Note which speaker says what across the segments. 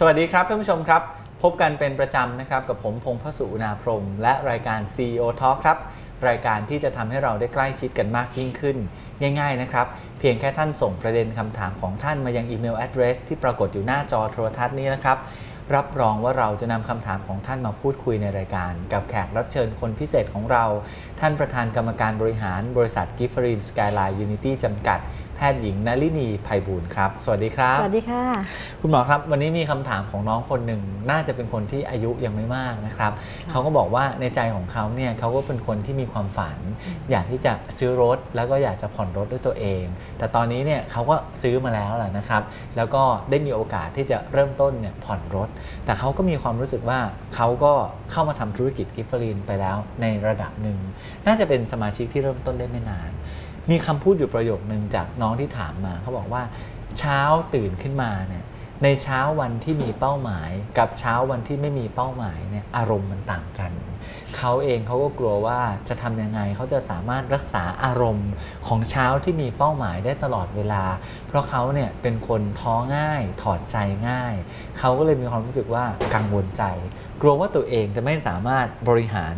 Speaker 1: สวัสดีครับท่านผู้ชมครับ พบกันเป็นประจำนะครับ กับผมพงพสุอุณาพรม และรายการ CEO Talk ครับ รายการที่จะทำให้เราได้ใกล้ชิดกันมากยิ่งขึ้น ง่าย ๆ นะครับ เพียงแค่ท่านส่งประเด็นคำถามของท่านมายังอีเมล address ที่ปรากฏอยู่หน้าจอโทรทัศน์นี้นะครับ รับรองว่าเราจะนำคำถามของท่านมาพูดคุยในรายการ กับแขกรับเชิญคนพิเศษของเรา ท่านประธานกรรมการบริหารบริษัทกิฟฟรีนสกายไลน์ยูนิตี้จำกัด แพทย์หญิงนลินีไพบูลย์ครับ สวัสดีครับ
Speaker 2: สวัสดีค่ะ
Speaker 1: คุณหมอครับวันนี้มีคำถามของน้องคนหนึ่ง น่าจะเป็นคนที่อายุยังไม่มากนะครับ เขาก็บอกว่าในใจของเขาเนี่ยเขาก็เป็นคนที่มีความฝัน อยากที่จะซื้อรถ แล้วก็อยากจะผ่อนรถด้วยตัวเอง แต่ตอนนี้เนี่ยเขาก็ซื้อมาแล้วแหละนะครับ แล้วก็ได้มีโอกาสที่จะเริ่มต้นเนี่ยผ่อนรถ แต่เขาก็มีความรู้สึกว่าเขาก็เข้ามาทำธุรกิจกิฟเฟอรีนไปแล้วในระดับหนึ่ง น่าจะเป็นสมาชิกที่เริ่มต้นได้ไม่นาน มีคำพูดอยู่ประโยคนึงจากน้องที่ถามมาเขาบอกว่า เช้าตื่นขึ้นมาเนี่ยในเช้าวันที่มีเป้าหมาย กับเช้าวันที่ไม่มีเป้าหมายเนี่ยอารมณ์มันต่างกันเขาเองเขาก็กลัวว่าจะทำยังไงเขาจะสามารถรักษาอารมณ์ของเช้าที่มีเป้าหมายได้ตลอดเวลา เพราะเขาเนี่ยเป็นคนท้อง่าย ถอดใจง่าย เขาก็เลยมีความรู้สึกว่ากังวลใจ กลัวว่าตัวเองจะไม่สามารถบริหาร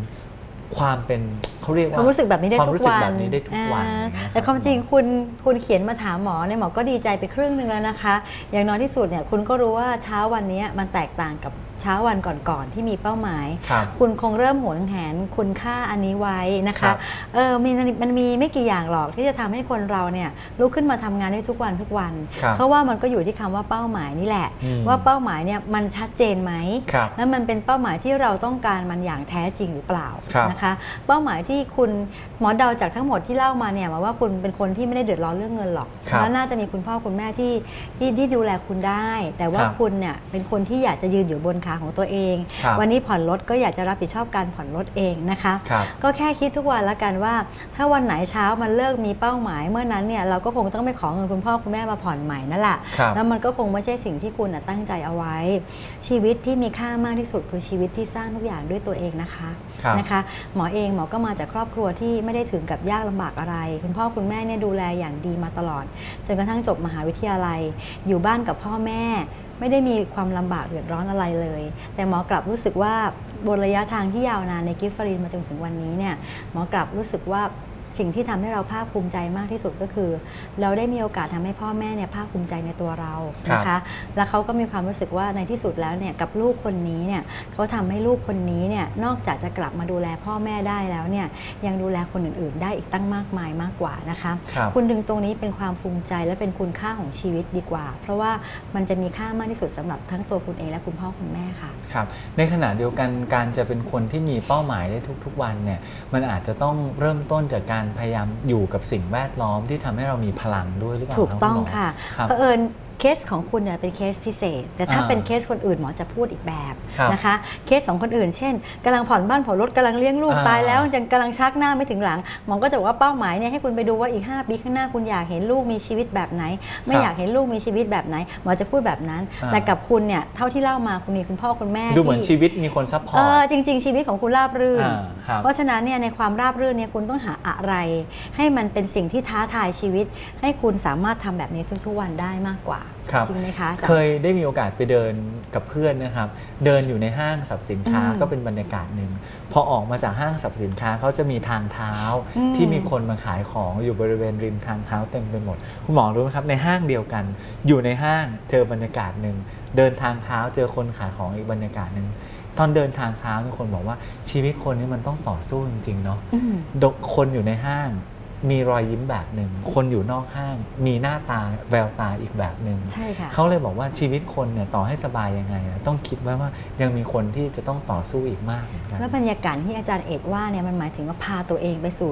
Speaker 1: ความเป็นเขาเรียกว่า
Speaker 2: ความรู้สึกแบบนี้ได้
Speaker 1: ความ
Speaker 2: ทุ
Speaker 1: รู้
Speaker 2: ก
Speaker 1: สึก
Speaker 2: วัน
Speaker 1: แบบนี้ได้ทุกวัน
Speaker 2: อ่า
Speaker 1: นะครับ
Speaker 2: แต่ความจริงคุณคุณเขียนมาถามหมอเนี่ยหมอก็ดีใจไปครึ่งหนึ่งแล้วนะคะ อย่างน้อยที่สุดเนี่ยคุณก็รู้ว่าเช้าวันนี้มันแตกต่างกับ เช้าวันก่อนๆที่มีเป้าหมาย
Speaker 1: ครับ
Speaker 2: คุณคงเริ่มหวงแหนคุณค่าอันนี้ไว้นะ
Speaker 1: ครั
Speaker 2: คะ
Speaker 1: บ
Speaker 2: เออมีมันมีไม่กี่อย่างหรอกที่จะทำให้คนเราเนี่ยลุกขึ้นมาทำงานได้ทุกวันทุกวัน
Speaker 1: ครับ
Speaker 2: เพราะว่ามันก็อยู่ที่คำว่าเป้าหมายนี่แหละ
Speaker 1: อืม
Speaker 2: ว่าเป้าหมายเนี่ยมันชัดเจนไหม
Speaker 1: ครับ
Speaker 2: แล้วมันเป็นเป้าหมายที่เราต้องการมันอย่างแท้จริงหรือเปล่า
Speaker 1: ครับ
Speaker 2: นะคะเป้าหมายที่คุณหมอเดาจากทั้งหมดที่เล่ามาเนี่ยหมายว่าคุณเป็นคนที่ไม่ได้เดือดร้อนเรื่องเงินหรอก
Speaker 1: ครับ
Speaker 2: แล้วน่าจะมีคุณพ่อคุณแม่ที่ที่ที่ดูแลคุณได้ แต่ว่า
Speaker 1: ครับ
Speaker 2: คุณเนี่ยเป็นคนที่อยากจะยืนอยู่บนขาของตัวเอง
Speaker 1: ครับ
Speaker 2: วันนี้ผ่อนรถก็อยากจะรับผิดชอบการผ่อนรถเองนะคะ
Speaker 1: ครับ
Speaker 2: ก็แค่คิดทุกวันละกันว่า ถ้าวันไหนเช้ามันเลิกมีเป้าหมาย เมื่อนั้นเนี่ยเราก็คงต้องไปขอเงินคุณพ่อคุณแม่มาผ่อนใหม่นั่นแหละ
Speaker 1: ครับ
Speaker 2: แล้วมันก็คงไม่ใช่สิ่งที่คุณน่ะตั้งใจเอาไว้ ชีวิตที่มีค่ามากที่สุดคือชีวิตที่สร้างทุกอย่างด้วยตัวเองนะคะ
Speaker 1: ครับ
Speaker 2: นะคะหมอเองหมอก็มาจากครอบครัวที่ไม่ได้ถึงกับยากลำบากอะไร คุณพ่อคุณแม่เนี่ยดูแลอย่างดีมาตลอด จนกระทั่งจบมหาวิทยาลัย อยู่บ้านกับพ่อแม่ ไม่ได้มีความลำบากเดือดร้อนอะไรเลย แต่หมอกลับรู้สึกว่าบนระยะทางที่ยาวนานในกิฟฟารีนมาจนถึงวันนี้เนี่ยหมอกลับรู้สึกว่า สิ่งที่ทำให้เราภาคภูมิใจมากที่สุดก็คือ เราได้มีโอกาสทำให้พ่อแม่เนี่ยภาคภูมิใจในตัวเรานะ
Speaker 1: ครั
Speaker 2: คะ
Speaker 1: บ
Speaker 2: แล้วเขาก็มีความรู้สึกว่าในที่สุดแล้วเนี่ยกับลูกคนนี้เนี่ยเขาทำให้ลูกคนนี้เนี่ยนอกจากจะกลับมาดูแลพ่อแม่ได้แล้วเนี่ยยังดูแลคนอื่น ๆ ได้อีกตั้งมากมายมากกว่านะคะ
Speaker 1: ครับ
Speaker 2: คุณดึงตรงนี้เป็นความภูมิใจและเป็นคุณค่าของชีวิตดีกว่า เพราะว่ามันจะมีค่ามากที่สุดสำหรับทั้งตัวคุณเองและคุณพ่อคุณแม่ค่ะ
Speaker 1: ครับในขณะเดียวกันการจะเป็นคนที่มีเป้าหมายได้ทุก ๆ วันเนี่ยมันอาจจะต้องเริ่มต้นจากการพยายามอยู่กับสิ่งแวดล้อมที่ทำให้เรามีพลังด้วยหรือเปล่า
Speaker 2: ถูก
Speaker 1: รับ
Speaker 2: ต้อง
Speaker 1: ณหม
Speaker 2: ค่ะ
Speaker 1: ครับ
Speaker 2: เผอิญ เคสของคุณเนี่ยเป็นเคสพิเศษ แต่ถ้า
Speaker 1: อ่า
Speaker 2: เป็นเคสคนอื่นหมอจะพูดอีกแบบ
Speaker 1: ครับ
Speaker 2: นะคะ เคสของคนอื่น เช่นกำลังผ่อนบ้านผ่อนรถกำลังเลี้ยงลูก
Speaker 1: อ่า
Speaker 2: ตายแล้วยังกำลังชักหน้าไม่ถึงหลังหมอก็จะบอกว่าเป้าหมายเนี่ยให้คุณไปดูว่าอีก 5 ปีข้างหน้าคุณอยากเห็นลูกมีชีวิตแบบไหน ไม่
Speaker 1: ครับ
Speaker 2: อยากเห็นลูกมีชีวิตแบบไหนหมอจะพูดแบบนั้น
Speaker 1: อ่า
Speaker 2: แต่กับคุณเนี่ยเท่าที่เล่ามาคุณมีคุณพ่อคุณแม่
Speaker 1: ดูเหมือน
Speaker 2: ที่
Speaker 1: ชีวิตมีคนซัพพอ
Speaker 2: เอ
Speaker 1: ร์
Speaker 2: อ
Speaker 1: ต
Speaker 2: จริง ๆ ชีวิตของคุณราบรื่น
Speaker 1: อ่าครับ
Speaker 2: เพราะฉะนั้นเนี่ยในความราบรื่นเนี่ยคุณต้องหาอะไร ให้มันเป็นสิ่งที่ท้าทายชีวิต ให้คุณสามารถทำแบบนี้ทุกๆวันได้มากกว่า
Speaker 1: ครับ
Speaker 2: จริงไหมคะ
Speaker 1: เคยได้มีโอกาสไปเดินกับเพื่อนนะครับ เดินอยู่ในห้างสรรพสินค้า
Speaker 2: อืม
Speaker 1: ก็เป็นบรรยากาศหนึ่ง พอออกมาจากห้างสรรพสินค้าเขาจะมีทางเท้า
Speaker 2: อืม
Speaker 1: ที่มีคนมาขายของอยู่บริเวณริมทางเท้าเต็มไปหมด คุณหมอรู้ไหมครับในห้างเดียวกัน อยู่ในห้างเจอบรรยากาศหนึ่ง เดินทางเท้าเจอคนขายของอีกบรรยากาศหนึ่งตอนเดินทางเท้ามีคนบอกว่าชีวิตคนนี้มันต้องต่อสู้จริงๆเนาะ
Speaker 2: อืม
Speaker 1: ดคนอยู่ในห้าง มีรอยยิ้มแบบหนึ่งคนอยู่นอกห้าง มีหน้าตาแววตาอีกแบบหนึ่ง
Speaker 2: ใช่ค่ะ
Speaker 1: เขาเลยบอกว่าชีวิตคนเนี่ยต่อให้สบายยังไงอะต้องคิดไว้ว่ายังมีคนที่จะต้องต่อสู้อีกมากเหมือนกัน
Speaker 2: แล้วบรรยากาศที่อาจารย์เอกว่าเนี่ยมันหมายถึงว่าพาตัวเองไปสู่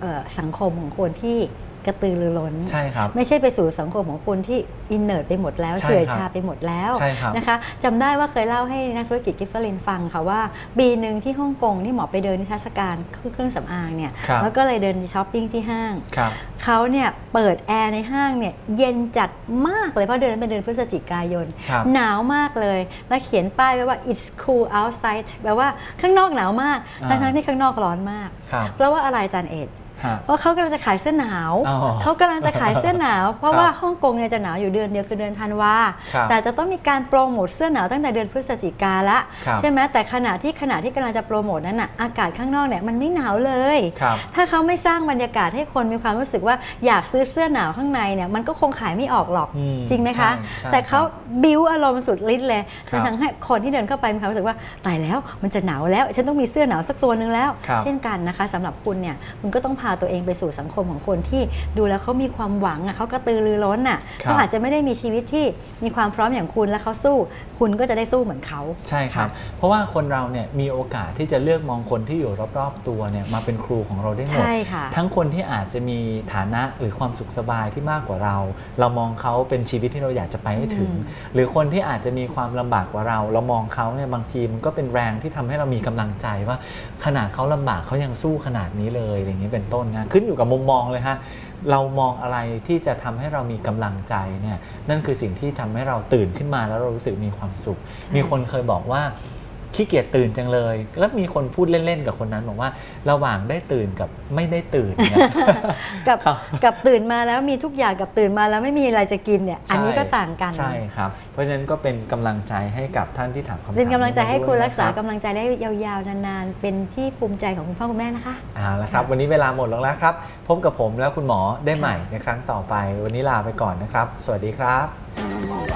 Speaker 2: เอ่อสังคมของคนที่ กระตือรือร้น
Speaker 1: ใช่ครับ
Speaker 2: ไม่ใช่ไปสู่สังคมของคนที่อินเนอร์ไปหมดแล้ว
Speaker 1: ใช่
Speaker 2: เฉื่อย
Speaker 1: ครับ
Speaker 2: ชาไปหมดแล้ว
Speaker 1: ใช่ครับ
Speaker 2: นะคะจำได้ว่าเคยเล่าให้นักธุรกิจกิฟเฟอรินฟังค่ะว่าปีหนึ่งที่ฮ่องกงที่หมอไปเดินนิทรรศการเครื่องสำอางเนี่ย
Speaker 1: ครับ
Speaker 2: แล้วก็เลยเดินช้อปปิ้งที่ห้าง
Speaker 1: ครับ
Speaker 2: เขาเนี่ยเปิดแอร์ในห้างเนี่ยเย็นจัดมากเลยเพราะเดือนนั้นเป็นเดือนพฤศจิกายน
Speaker 1: ครับ
Speaker 2: หนาวมากเลยแล้วเขียนป้ายไว้ว่า it's cool outside แปลว่าข้างนอกหนาวมาก
Speaker 1: อ่า
Speaker 2: ทั้งๆที่ข้างนอกร้อนมาก
Speaker 1: ครับ
Speaker 2: เพราะว่าอะไรอาจารย์เอ็ด
Speaker 1: ฮะ
Speaker 2: เพราะเขากำลังจะขายเสื้อหนาว
Speaker 1: อ๋อ
Speaker 2: เขากำลังจะขายเสื้อหนาว เพราะ
Speaker 1: ครับ
Speaker 2: ว่าฮ่องกงเนี่ยจะหนาวอยู่เดือนเดียวคือเดือนธันวา
Speaker 1: ครับ
Speaker 2: แต่จะต้องมีการโปรโมทเสื้อหนาวตั้งแต่เดือนพฤศจิกาละ
Speaker 1: ครับ
Speaker 2: ใช่ไหมแต่ขณะที่ขณะที่กำลังจะโปรโมทนั้นน่ะอากาศข้างนอกเนี่ยมันไม่หนาวเลย
Speaker 1: ครับ
Speaker 2: ถ้าเขาไม่สร้างบรรยากาศให้คนมีความรู้สึกว่าอยากซื้อเสื้อหนาวข้างในเนี่ยมันก็คงขายไม่ออกหรอก
Speaker 1: อืม
Speaker 2: จริงไหมคะ
Speaker 1: ใช่ใช่
Speaker 2: แต่เขาบิ้วอารมณ์สุดฤทธิ์เลย
Speaker 1: ครับ
Speaker 2: ทั้งให้คนที่เดินเข้าไปมีความรู้สึกว่าตายแล้วมันจะหนาวแล้ว ฉันต้องมีเสื้อหนาวสักตัวหนึ่งแล้ว
Speaker 1: ครับ
Speaker 2: เช่นกันนะคะสำหรับคุณเนี่ยคุณก็ต้องพาตัวเองไปสู่สังคมของคนที่ดูแล้วเขามีความหวังอะเขากระตือรือร้นอะ
Speaker 1: ครับ
Speaker 2: เขาอาจจะไม่ได้มีชีวิตที่มีความพร้อมอย่างคุณแล้วเขาสู้ คุณก็จะได้สู้เหมือนเขา
Speaker 1: ใช่ครับ เพราะว่าคนเราเนี่ยมีโอกาสที่จะเลือกมองคนที่อยู่รอบๆตัวเนี่ยมาเป็นครูของเราได้หมด
Speaker 2: ใช่ค่ะ
Speaker 1: ทั้งคนที่อาจจะมีฐานะหรือความสุขสบายที่มากกว่าเรา เรามองเขาเป็นชีวิตที่เราอยากจะไปให้ถึง
Speaker 2: อืม
Speaker 1: หรือคนที่อาจจะมีความลำบากกว่าเรา เรามองเขาเนี่ยบางทีมันก็เป็นแรงที่ทำให้เรามีกำลังใจว่า ขนาดเขาลำบากเขายังสู้ขนาดนี้เลยอย่างนี้เป็นต้นนะขึ้นอยู่กับมุมมองเลยฮะเรามองอะไรที่จะทำให้เรามีกำลังใจเนี่ยนั่นคือสิ่งที่ทำให้เราตื่นขึ้นมาแล้วเรารู้สึกมีความสุข มีคนเคยบอกว่า ขี้เกียจตื่นจังเลยแล้วมีคนพูดเล่นๆกับคนนั้นบอกว่า ระหว่างได้ตื่นกับไม่ได้ตื่นเนี่ย
Speaker 2: กับ
Speaker 1: ครับ
Speaker 2: กับตื่นมาแล้วมีทุกอย่างกับตื่นมาแล้วไม่มีอะไรจะกินเนี่ยอันนี้ก็ต่างกัน
Speaker 1: ใช่ครับเพราะฉะนั้นก็เป็นกำลังใจให้กับท่านที่ถามคำถาม
Speaker 2: เป็นกำลังใจให้คุณ
Speaker 1: ด้วยนะ
Speaker 2: รักษา
Speaker 1: บ
Speaker 2: กำลังใจได้ยาวๆนานๆ เป็นที่ภูมิใจของคุณพ่อคุณแม่นะคะ
Speaker 1: เอาละครับ วันนี้เวลาหมดลงแล้วครับพบกับผมและคุณหมอได้ใหม่ในครั้งต่อไป วันนี้ลาไปก่อนนะครับ สวัสดีครับ